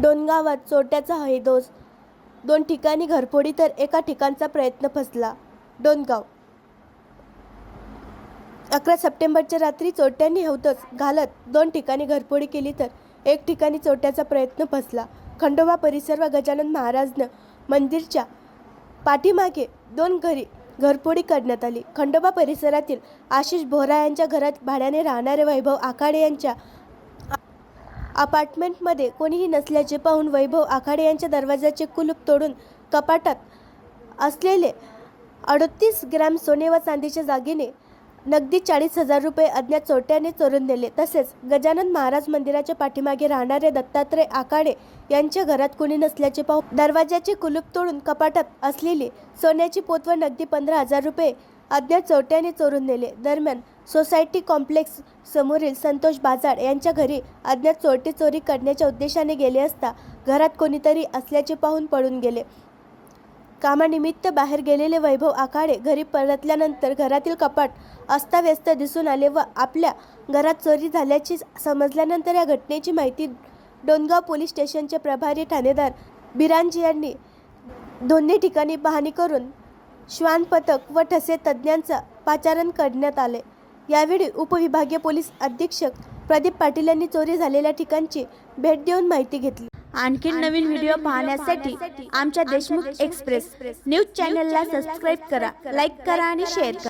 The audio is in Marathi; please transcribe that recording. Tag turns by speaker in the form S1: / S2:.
S1: डोनगावात चोरट्याचा हैदोस दोन ठिकाणी घरफोडी तर एका ठिकाणचा प्रयत्न फसला. डोनगाव अकरा सप्टेंबरच्या रात्री चोरट्यांनी हौदस घालत दोन ठिकाणी घरफोडी केली तर एक ठिकाणी चोरट्याचा प्रयत्न फसला. खंडोबा परिसर व गजानन महाराजनं मंदिरच्या पाठीमागे दोन घरी घरफोडी करण्यात आली. खंडोबा परिसरातील आशिष बोहरा यांच्या घरात भाड्याने राहणारे वैभव आखाडे यांच्या अपार्टमेंटमध्ये कोणीही नसल्याचे पाहून वैभव आखाडे यांच्या दरवाजाचे कुलूप तोडून कपाटात असलेले अडतीस ग्रॅम सोने व चांदीच्या जागेने नगदी चाळीस हजार रुपये अज्ञात चोरट्याने चोरून नेले. तसेच गजानन महाराज मंदिराच्या पाठीमागे राहणारे दत्तात्रय आकाडे यांच्या घरात कोणी नसल्याचे पाहून दरवाजाचे कुलूप तोडून कपाटात असलेली सोन्याची पोत व नगदी पंधरा हजार रुपये अज्ञात चोरट्याने चोरून नेले. दरम्यान सोसायटी कॉम्प्लेक्स समोरील संतोष बाजाड यांच्या घरी अज्ञात चोरटी चोरी करण्याच्या उद्देशाने गेले असता घरात कोणीतरी असल्याचे पाहून पळून गेले. कामानिमित्त बाहेर गेलेले वैभव आखाडे घरी परतल्यानंतर घरातील कपाट अस्ताव्यस्त दिसून आले व आपल्या घरात चोरी झाल्याची समजल्यानंतर या घटनेची माहिती डोनगाव पोलीस स्टेशनचे प्रभारी ठाणेदार बिरांजी यांनी दोन्ही ठिकाणी पाहणी करून श्वान पथक व ठसे तज्ज्ञांचं पाचारण करण्यात आले. यावेळी उपविभागीय पोलीस अधीक्षक प्रदीप पाटील यांनी चोरी झालेल्या ठिकाणची भेट देऊन माहिती घेतली.
S2: आणखी नवीन व्हिडिओ पाहण्यासाठी आमच्या देशमुख एक्सप्रेस न्यूज चॅनलला सबस्क्राईब करा लाईक करा आणि शेअर करा.